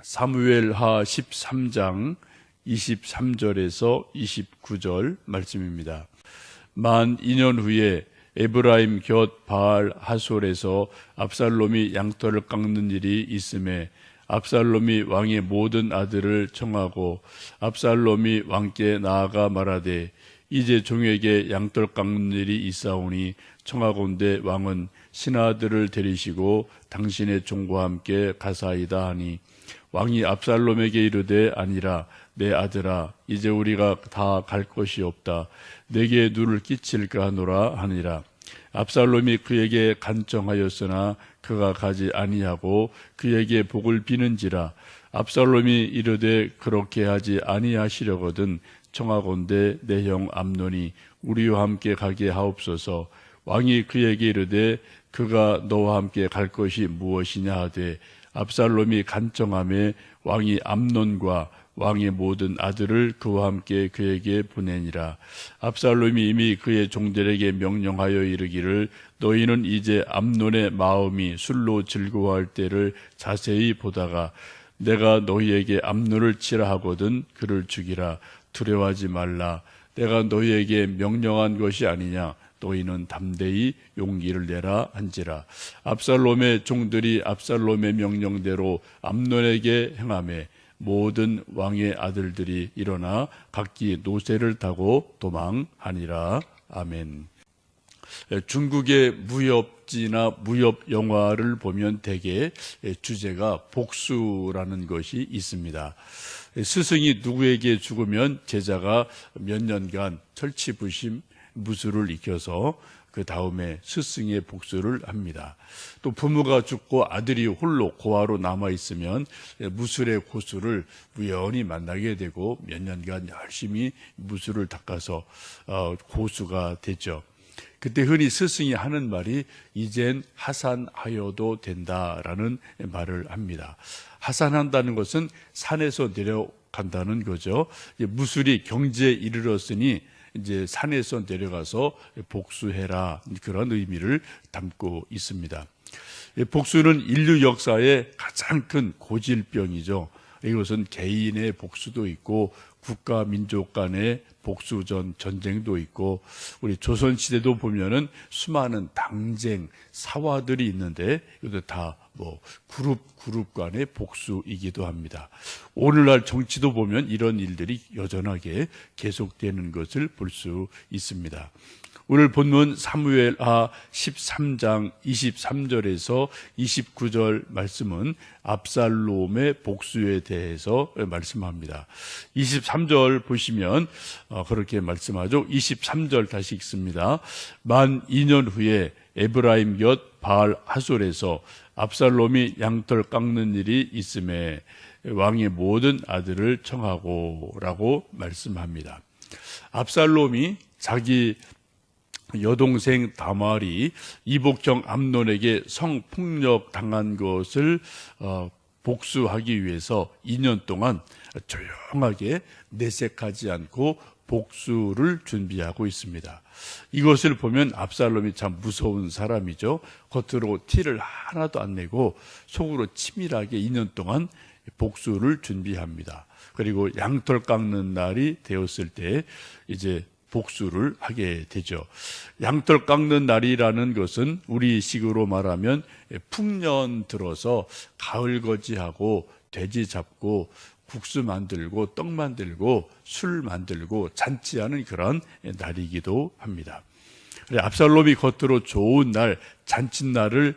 사무엘하 13장 23절에서 29절 말씀입니다. 만 2년 후에 에브라임 곁 바알 하솔에서 압살롬이 양털을 깎는 일이 있음에 압살롬이 왕의 모든 아들을 청하고 압살롬이 왕께 나아가 말하되 이제 종에게 양털 깎는 일이 있사오니 청하건대 왕은 신하들을 데리시고 당신의 종과 함께 가사이다 하니 왕이 압살롬에게 이르되 아니라 내 아들아 이제 우리가 다갈 것이 없다. 내게 누를 끼칠까 하노라 하니라. 압살롬이 그에게 간청하였으나 그가 가지 아니하고 그에게 복을 비는지라. 압살롬이 이르되 그렇게 하지 아니하시려거든 청하건대 내 형 암논이 우리와 함께 가게 하옵소서. 왕이 그에게 이르되 그가 너와 함께 갈 것이 무엇이냐 하되 압살롬이 간청함에 왕이 암논과 왕의 모든 아들을 그와 함께 그에게 보내니라. 압살롬이 이미 그의 종들에게 명령하여 이르기를 너희는 이제 암논의 마음이 술로 즐거워할 때를 자세히 보다가 내가 너희에게 암논을 치라 하거든 그를 죽이라 두려워하지 말라. 내가 너희에게 명령한 것이 아니냐. 너희는 담대히 용기를 내라 한지라. 압살롬의 종들이 압살롬의 명령대로 암논에게 행함에 모든 왕의 아들들이 일어나 각기 노새를 타고 도망하니라. 아멘. 중국의 무협지나 무협 영화를 보면 대개 주제가 복수라는 것이 있습니다. 스승이 누구에게 죽으면 제자가 몇 년간 철치부심 무술을 익혀서 그 다음에 스승의 복수를 합니다. 또 부모가 죽고 아들이 홀로 고아로 남아 있으면 무술의 고수를 우연히 만나게 되고 몇 년간 열심히 무술을 닦아서 어, 고수가 되죠. 그때 흔히 스승이 하는 말이 이젠 하산하여도 된다라는 말을 합니다. 하산한다는 것은 산에서 내려간다는 거죠. 무술이 경제에 이르렀으니 이제 산에서 내려가서 복수해라 그런 의미를 담고 있습니다. 복수는 인류 역사의 가장 큰 고질병이죠. 이것은 개인의 복수도 있고 국가 민족 간의 복수전 전쟁도 있고 우리 조선 시대도 보면은 수많은 당쟁 사화들이 있는데 이것도 다 뭐 그룹 그룹 간의 복수이기도 합니다. 오늘날 정치도 보면 이런 일들이 여전하게 계속되는 것을 볼 수 있습니다. 오늘 본문 사무엘하 13장 23절에서 29절 말씀은 압살롬의 복수에 대해서 말씀합니다. 23절 보시면 어, 그렇게 말씀하죠. 23절 다시 읽습니다. 만 2년 후에 에브라임 곁 바알 하솔에서 압살롬이 양털 깎는 일이 있음에 왕의 모든 아들을 청하고라고 말씀합니다. 압살롬이 자기 여동생 다말이 이복정 암논에게 성폭력 당한 것을 어, 복수하기 위해서 2년 동안 조용하게 내색하지 않고 복수를 준비하고 있습니다. 이것을 보면 압살롬이 참 무서운 사람이죠. 겉으로 티를 하나도 안 내고 속으로 치밀하게 2년 동안 복수를 준비합니다. 그리고 양털 깎는 날이 되었을 때 이제 복수를 하게 되죠. 양털 깎는 날이라는 것은 우리 식으로 말하면 풍년 들어서 가을 거지하고 돼지 잡고 국수 만들고 떡 만들고 술 만들고 잔치하는 그런 날이기도 합니다. 압살롬이 겉으로 좋은 날 잔칫날을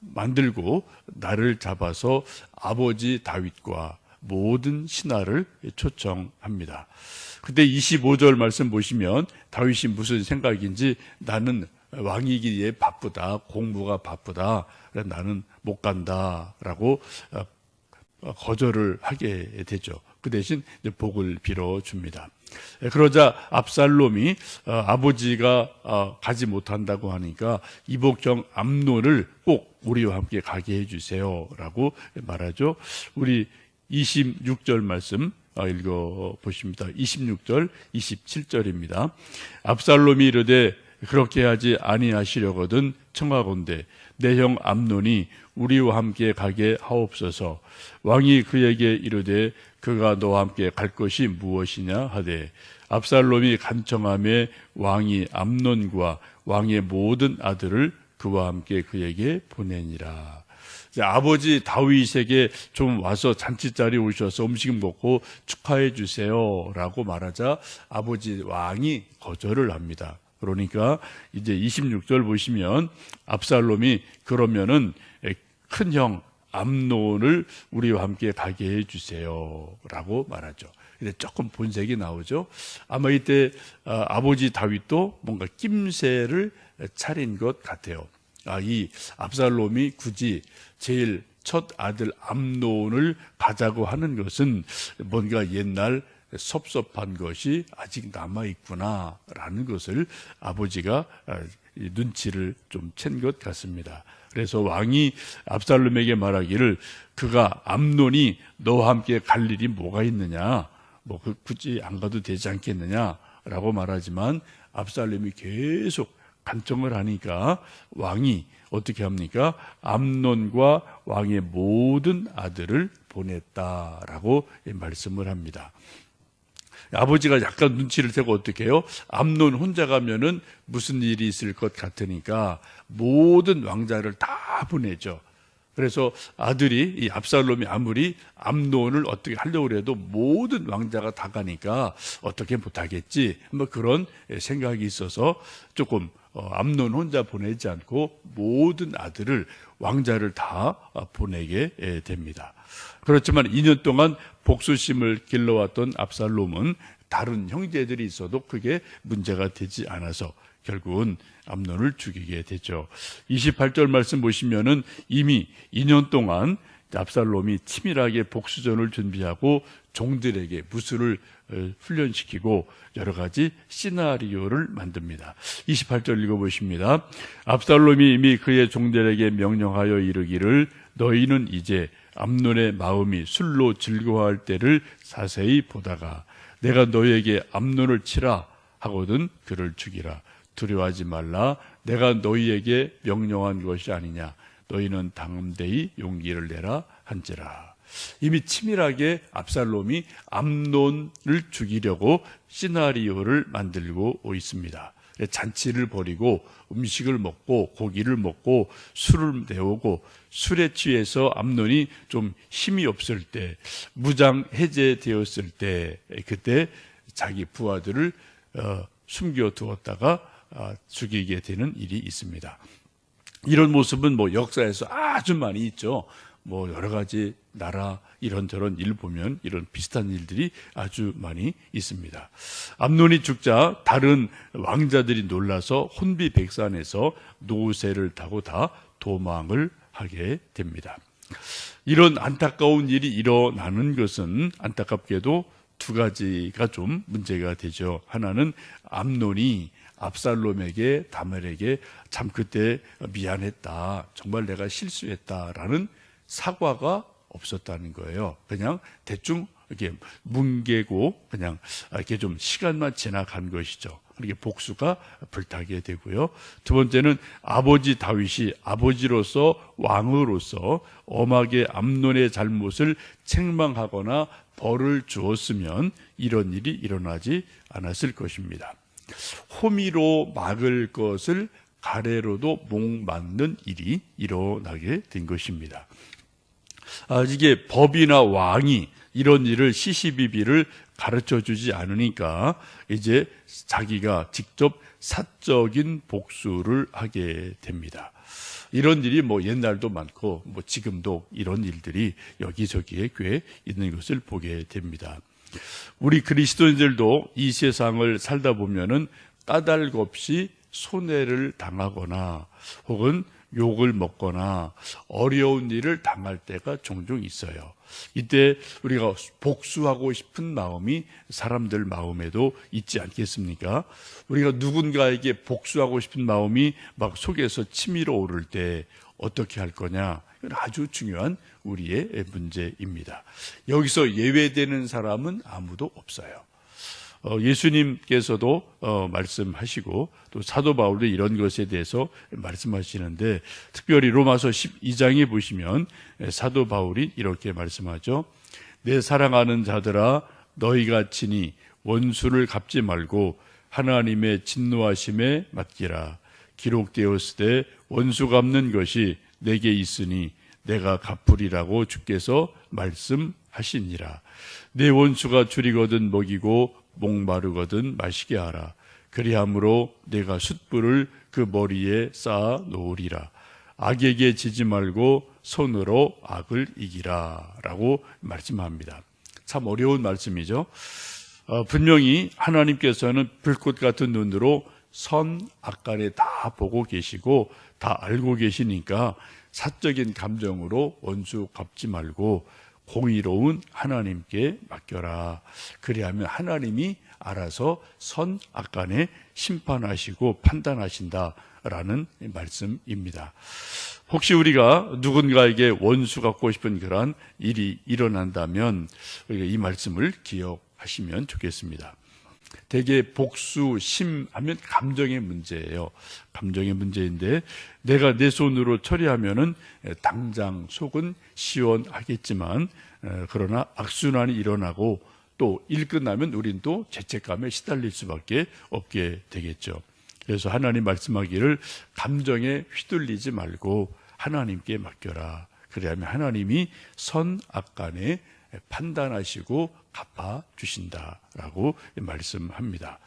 만들고 날을 잡아서 아버지 다윗과 모든 신하를 초청합니다. 그때 25절 말씀 보시면 다윗이 무슨 생각인지 나는 왕이기에 바쁘다. 공부가 바쁘다. 나는 못 간다 라고 거절을 하게 되죠. 그 대신 복을 빌어 줍니다. 그러자 압살롬이 어, 아버지가 어, 가지 못한다고 하니까 이복경 암론을 꼭 우리와 함께 가게 해주세요라고 말하죠. 우리 26절 말씀 어, 읽어 보십니다. 26절, 27절입니다. 압살롬이 이르되 그렇게 하지 아니하시려거든 청하건대 내 형 암논이 우리와 함께 가게 하옵소서. 왕이 그에게 이르되 그가 너와 함께 갈 것이 무엇이냐 하되 압살롬이 간청함에 왕이 암논과 왕의 모든 아들을 그와 함께 그에게 보내니라. 아버지 다윗에게 좀 와서 잔치자리 오셔서 음식 먹고 축하해 주세요라고 말하자 아버지 왕이 거절을 합니다. 그러니까 이제 26절 보시면 압살롬이 그러면은 큰 형 암논을 우리와 함께 가게 해 주세요라고 말하죠. 근데 조금 본색이 나오죠. 아마 이때 아, 아버지 다윗도 뭔가 낌새를 차린 것 같아요. 아, 이 압살롬이 굳이 제일 첫 아들 암논을 가자고 하는 것은 뭔가 옛날 섭섭한 것이 아직 남아 있구나라는 것을 아버지가 아, 이 눈치를 좀 챈 것 같습니다. 그래서 왕이 압살롬에게 말하기를 그가 암논이 너와 함께 갈 일이 뭐가 있느냐, 뭐그 굳이 안 가도 되지 않겠느냐라고 말하지만 압살롬이 계속 간청을 하니까 왕이 어떻게 합니까? 암논과 왕의 모든 아들을 보냈다라고 말씀을 합니다. 아버지가 약간 눈치를 채고 어떻게 해요? 암논 혼자 가면은 무슨 일이 있을 것 같으니까 모든 왕자를 다 보내죠. 그래서 아들이 이 압살롬이 아무리 암논을 어떻게 하려고 해도 모든 왕자가 다 가니까 어떻게 못하겠지 뭐 그런 생각이 있어서 조금 어, 암논 혼자 보내지 않고 모든 아들을 왕자를 다 보내게 됩니다. 그렇지만 2년 동안 복수심을 길러왔던 압살롬은 다른 형제들이 있어도 크게 문제가 되지 않아서 결국은 암논을 죽이게 되죠. 28절 말씀 보시면은 이미 2년 동안 압살롬이 치밀하게 복수전을 준비하고 종들에게 무술을 어, 훈련시키고 여러 가지 시나리오를 만듭니다. 28절 읽어보십니다. 압살롬이 이미 그의 종들에게 명령하여 이르기를 너희는 이제 암논의 마음이 술로 즐거워할 때를 자세히 보다가 내가 너희에게 암논을 치라 하거든 그를 죽이라 두려워하지 말라 내가 너희에게 명령한 것이 아니냐 너희는 당대히 용기를 내라 한지라 이미 치밀하게 압살롬이 암논을 죽이려고 시나리오를 만들고 있습니다. 잔치를 벌이고 음식을 먹고 고기를 먹고 술을 내오고 술에 취해서 암논이 좀 힘이 없을 때 무장 해제되었을 때 그때 자기 부하들을 어, 숨겨 두었다가 어, 죽이게 되는 일이 있습니다. 이런 모습은 뭐 역사에서 아주 많이 있죠. 뭐 여러 가지 나라 이런저런 일 보면 이런 비슷한 일들이 아주 많이 있습니다. 암논이 죽자 다른 왕자들이 놀라서 혼비백산에서 노새를 타고 다 도망을 하게 됩니다. 이런 안타까운 일이 일어나는 것은 안타깝게도 두 가지가 좀 문제가 되죠. 하나는 암논이 압살롬에게 다멜에게 참 그때 미안했다. 정말 내가 실수했다라는 사과가 없었다는 거예요. 그냥 대충 이렇게 뭉개고 그냥 이렇게 좀 시간만 지나간 것이죠. 이렇게 복수가 불타게 되고요. 두 번째는 아버지 다윗이 아버지로서 왕으로서 엄하게 암론의 잘못을 책망하거나 벌을 주었으면 이런 일이 일어나지 않았을 것입니다. 호미로 막을 것을 가래로도 목 맞는 일이 일어나게 된 것입니다. 아, 이게 법이나 왕이 이런 일을 시시비비를 가르쳐 주지 않으니까 이제 자기가 직접 사적인 복수를 하게 됩니다. 이런 일이 뭐 옛날도 많고 뭐 지금도 이런 일들이 여기저기에 꽤 있는 것을 보게 됩니다. 우리 그리스도인들도 이 세상을 살다 보면은 까닭 없이 손해를 당하거나 혹은 욕을 먹거나 어려운 일을 당할 때가 종종 있어요. 이때 우리가 복수하고 싶은 마음이 사람들 마음에도 있지 않겠습니까? 우리가 누군가에게 복수하고 싶은 마음이 막 속에서 치밀어 오를 때 어떻게 할 거냐? 이건 아주 중요한 우리의 문제입니다. 여기서 예외되는 사람은 아무도 없어요. 어, 예수님께서도 어, 말씀하시고 또 사도 바울도 이런 것에 대해서 말씀하시는데 특별히 로마서 12장에 보시면 사도 바울이 이렇게 말씀하죠. 내 사랑하는 자들아 너희가 친히 원수를 갚지 말고 하나님의 진노하심에 맡기라. 기록되었을 때 원수 갚는 것이 내게 있으니 내가 갚으리라고 주께서 말씀하시니라. 내 원수가 줄이거든 먹이고 목마르거든 마시게 하라. 그리함으로 내가 숯불을 그 머리에 쌓아 놓으리라. 악에게 지지 말고 손으로 악을 이기라. 라고 말씀합니다. 참 어려운 말씀이죠. 어, 분명히 하나님께서는 불꽃 같은 눈으로 선, 악간에 다 보고 계시고 다 알고 계시니까 사적인 감정으로 원수 갚지 말고 공의로운 하나님께 맡겨라. 그리하면 하나님이 알아서 선, 악간에 심판하시고 판단하신다라는 말씀입니다. 혹시 우리가 누군가에게 원수 갖고 싶은 그러한 일이 일어난다면 우리가 이 말씀을 기억하시면 좋겠습니다. 대개 복수, 심 하면 감정의 문제예요. 감정의 문제인데 내가 내 손으로 처리하면은 당장 속은 시원하겠지만 에, 그러나 악순환이 일어나고 또 일 끝나면 우린 또 죄책감에 시달릴 수밖에 없게 되겠죠. 그래서 하나님 말씀하기를 감정에 휘둘리지 말고 하나님께 맡겨라. 그래야면 하나님이 선 악간에 판단하시고 갚아 주신다라고 말씀합니다.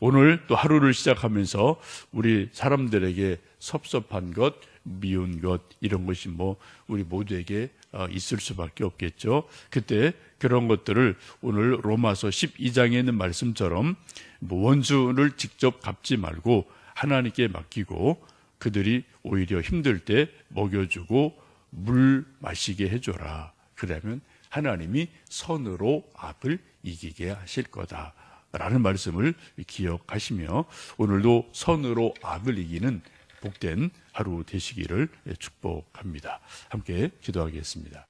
오늘 또 하루를 시작하면서 우리 사람들에게 섭섭한 것, 미운 것 이런 것이 뭐 우리 모두에게 어, 있을 수밖에 없겠죠. 그때 그런 것들을 오늘 로마서 12장에 있는 말씀처럼 뭐 원수를 직접 갚지 말고 하나님께 맡기고 그들이 오히려 힘들 때 먹여주고 물 마시게 해줘라. 그러면 하나님이 선으로 악을 이기게 하실 거다. 라는 말씀을 기억하시며 오늘도 선으로 악을 이기는 복된 하루 되시기를 축복합니다. 함께 기도하겠습니다.